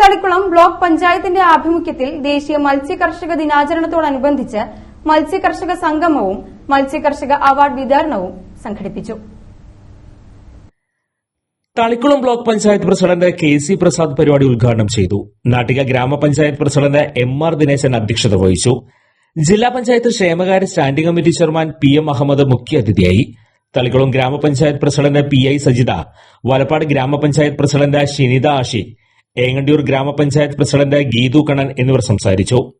Thalikkulam block പഞ്ചായത്തിന്റെ ആഭിമുഖ്യത്തിൽ ദേശീയ മത്സ്യകർഷക ദിനാചരണത്തോടനുബന്ധിച്ച് മത്സ്യകർഷക സംഗമവും മത്സ്യകർഷക അവാർഡ് വിതരണവും സംഘടിപ്പിച്ചു. Thalikulam block panchayat president K C Prasad പരിപാടി ഉദ്ഘാടനം ചെയ്തു. നാട്ടിക ഗ്രാമപഞ്ചായത്ത് പ്രസിഡന്റ് എം ആർ ദിനേശൻ അധ്യക്ഷത വഹിച്ചു. ജില്ലാ പഞ്ചായത്ത് ക്ഷേമകാര്യ standing committee chairman P M Ahammed മുഖ്യാതിഥിയായി തളിക്കുളം ഗ്രാമപഞ്ചായത്ത് president P I Sajitha Valappad ഗ്രാമപഞ്ചായത്ത് പ്രസിഡന്റ് ഷിനിത ആഷി ഏങ്ങണ്ടിയൂർ ഗ്രാമപഞ്ചായത്ത് പ്രസിഡന്റ് ഗീതു കണ്ണൻ എന്നിവർ സംസാരിച്ചു.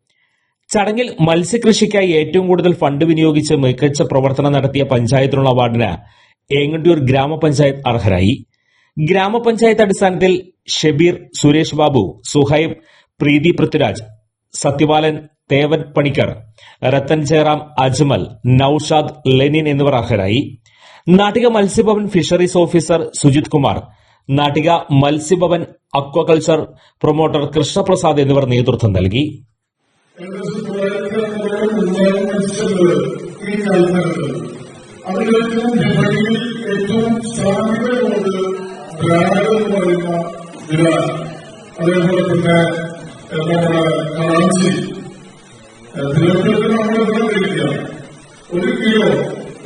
ചടങ്ങിൽ മത്സ്യകൃഷിക്കായി ഏറ്റവും കൂടുതൽ ഫണ്ട് വിനിയോഗിച്ച് മികച്ച പ്രവർത്തനം നടത്തിയ പഞ്ചായത്തിനുള്ള അവാർഡിന് ഏങ്ങണ്ടിയൂർ ഗ്രാമപഞ്ചായത്ത് അർഹരായി. ഗ്രാമപഞ്ചായത്ത് അടിസ്ഥാനത്തിൽ ഷബീർ സുരേഷ് ബാബു സുഹൈബ് പ്രീതി പൃഥ്വിരാജ് സത്യപാലൻ തേവൻ പണിക്കർ രത്തൻ ജയറാം അജ്മൽ നൌഷാദ് ലെനിൻ എന്നിവർ അർഹരായി. Nattika Matsyabhavan fisheries officer Sujith Kumar Nattika Matsyabhavan aquaculture promoter Krishnaprasad എന്നിവർ നേതൃത്വം നൽകി. ഏറ്റവും ഒരു കിലോ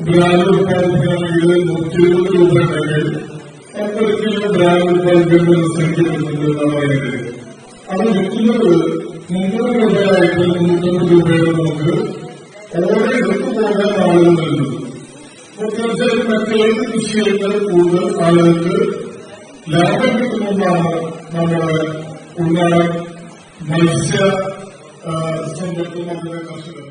ബ്രാൻഡ് ഉത്പാദിപ്പിക്കുകയാണെങ്കിൽ നൂറ്റി ഇരുപത് രൂപ ഉണ്ടെങ്കിൽ ഉത്പാദിപ്പിക്കുന്ന സംഖ്യപ്പെടുന്നത് എന്നാണ് പറയുന്നത് അത് വിൽക്കുന്നത് മുന്നൂറ് രൂപയായിട്ട് മുന്നൂറ്റമ്പത് രൂപയുടെ നമുക്ക് ഓരോ എടുത്തു പോകാൻ ആളുകൾ നൽകുന്നു പ്രത്യേകിച്ച് മറ്റേത് കൃഷിയേക്കാൾ കൂടുതൽ ആളുകൾക്ക് ലാഭം കിട്ടുന്നതാണ് നമ്മുടെ ഉൾനാടൻ മത്സ്യ സമ്പത്ത് നമ്മുടെ കർഷകർ